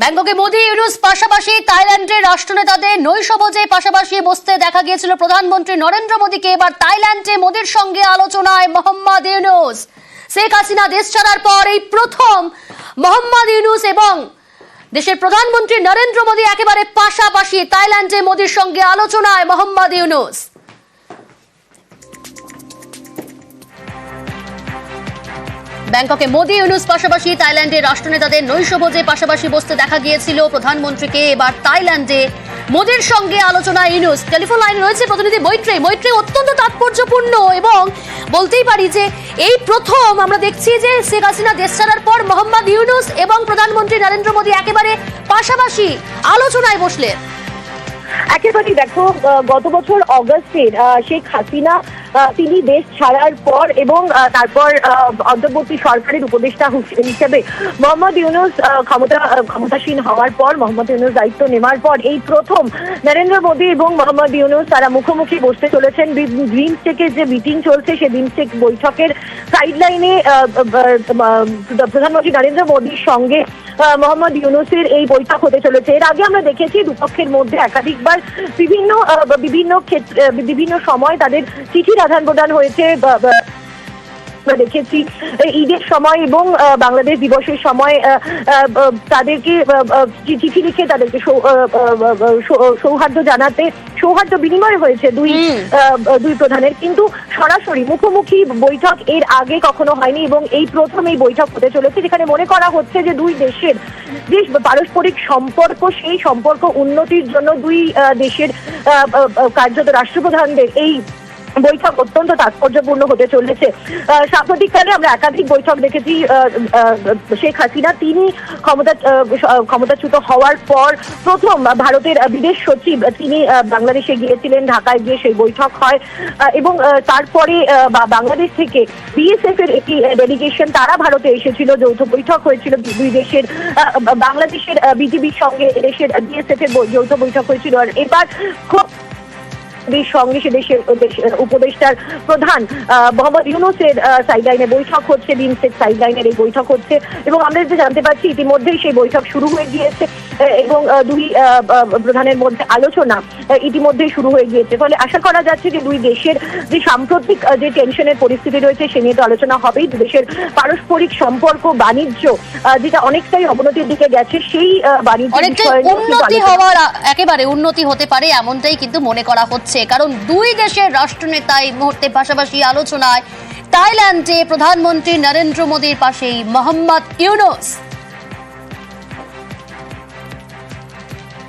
ব্যাংককে মোদি ইউনুস পাশাপাশি থাইল্যান্ডের রাষ্ট্রনেতাদের নৈশভোজে পাশাপাশি বসতে দেখা গিয়েছিল প্রধানমন্ত্রী নরেন্দ্র মোদীকে। এবার থাইল্যান্ডে মোদির সঙ্গে আলোচনায় মোহাম্মদ ইউনুস। শেখ হাসিনা দেশ ছাড়ার পর এই প্রথম মোহাম্মদ ইউনুস এবং দেশের প্রধানমন্ত্রী নরেন্দ্র মোদী একেবারে পাশাপাশি থাইল্যান্ডে মোদির সঙ্গে আলোচনায় মোহাম্মদ ইউনুস। ব্যাংককে মোদি ইউনুস পাশাপাশি থাইল্যান্ডের রাষ্ট্রনেতাদের নৈশভোজে পাশাপাশি বসতে দেখা গিয়েছিল প্রধানমন্ত্রীকে। এবার থাইল্যান্ডে মোদির সঙ্গে আলোচনা ইউনুস। টেলিফোন লাইনে রয়েছে প্রতিনিধি মৈত্রী মৈত্রী অত্যন্ত তাৎপর্যপূর্ণ এবং বলতেই পারি যে এই প্রথম আমরা দেখছি যে শেখ হাসিনা দেশ ছাড়ার পর মোহাম্মদ ইউনুস এবং প্রধানমন্ত্রী নরেন্দ্র মোদী একেবারে পাশাপাশি আলোচনায় বসলেন। একেবারে দেখো গত বছর অগস্টের শেখ হাসিনা তিনি দেশ ছাড়ার পর এবং তারপর অন্তর্বর্তী সরকারের উপদেষ্টা হিসেবে মোহাম্মদ ইউনুস ক্ষমতা ক্ষমতাসীন হওয়ার পর, মোহাম্মদ ইউনুস দায়িত্ব নেওয়ার পর, এই প্রথম নরেন্দ্র মোদী এবং মোহাম্মদ ইউনুস তারা মুখোমুখি বসতে চলেছেন। বিমস্টেকের যে মিটিং চলছে সেই বিমস্টেক বৈঠকের সাইডলাইনে প্রধানমন্ত্রী নরেন্দ্র মোদীর সঙ্গে মোহাম্মদ ইউনুসের এই বৈঠক হতে চলেছে। এর আগে আমরা দেখেছি দুপক্ষের মধ্যে একাধিকবার বিভিন্ন বিভিন্ন ক্ষেত্রে, বিভিন্ন সময় তাদের চিঠির আদান প্রদান হয়েছে আমরা দেখেছি ঈদের সময় এবং বাংলাদেশ দিবসের সময় তাদেরকে চিঠি লিখে তাদেরকে সৌহার্দ্য জানাতে সৌহার্দ্য বিনিময় হয়েছে দুই দুই প্রধানের। কিন্তু সরাসরি মুখোমুখি বৈঠক এর আগে কখনো হয়নি এবং এই প্রথম এই বৈঠক হতে চলেছে যেখানে মনে করা হচ্ছে যে দুই দেশের যে পারস্পরিক সম্পর্ক সেই সম্পর্ক উন্নতির জন্য দুই দেশের কার্যত রাষ্ট্রপ্রধানদের এই বৈঠক অত্যন্ত তাৎপর্যপূর্ণ হতে চলেছে। সাম্প্রতিককালে আমরা একাধিক বৈঠক দেখেছি শেখ হাসিনা। তিনি ক্ষমতা ক্ষমতাচ্যুত হওয়ার পর প্রথম ভারতের বিদেশ সচিব তিনি বাংলাদেশে গিয়েছিলেন, ঢাকায় গিয়ে সেই বৈঠক হয়। এবং তারপরে বাংলাদেশ থেকে বিএসএফ এর একটি ডেলিগেশন তারা ভারতে এসেছিল, যৌথ বৈঠক হয়েছিল। দুই দেশের বাংলাদেশের বিজিবির সঙ্গে দেশের বিএসএফ এর যৌথ বৈঠক হয়েছিল। আর এবার খুব দেশ সঙ্গে সে দেশের উপদেষ্টার প্রধান মোহাম্মদ ইউনুসের সাইডলাইনে বৈঠক হচ্ছে বিমসেক সাইডলাইনের এই বৈঠক হচ্ছে। এবং আমরা যে জানতে পারছি, ইতিমধ্যেই সেই বৈঠক শুরু হয়ে গিয়েছে। এবং দুই প্রধানের মধ্যে আলোচনা আহ, ইতিমধ্যেই শুরু হয়ে গিয়েছে। ফলে আশা করা যাচ্ছে যে দুই দেশের যে সাম্প্রতিক যে টেনশনের পরিস্থিতি রয়েছে সে নিয়ে তো আলোচনা হবেই। দু দেশের পারস্পরিক সম্পর্ক বাণিজ্য যেটা অনেকটাই অবনতির দিকে গেছে সেই বাণিজ্য উন্নতি হওয়ার একেবারে উন্নতি হতে পারে এমনটাই কিন্তু মনে করা হচ্ছে। কারণ দুই দেশের রাষ্ট্রনেতা এই মুহূর্তে পাশাপাশি আলোচনায় থাইল্যান্ডে প্রধানমন্ত্রী নরেন্দ্র মোদীর পাশেই মোহাম্মদ ইউনুস।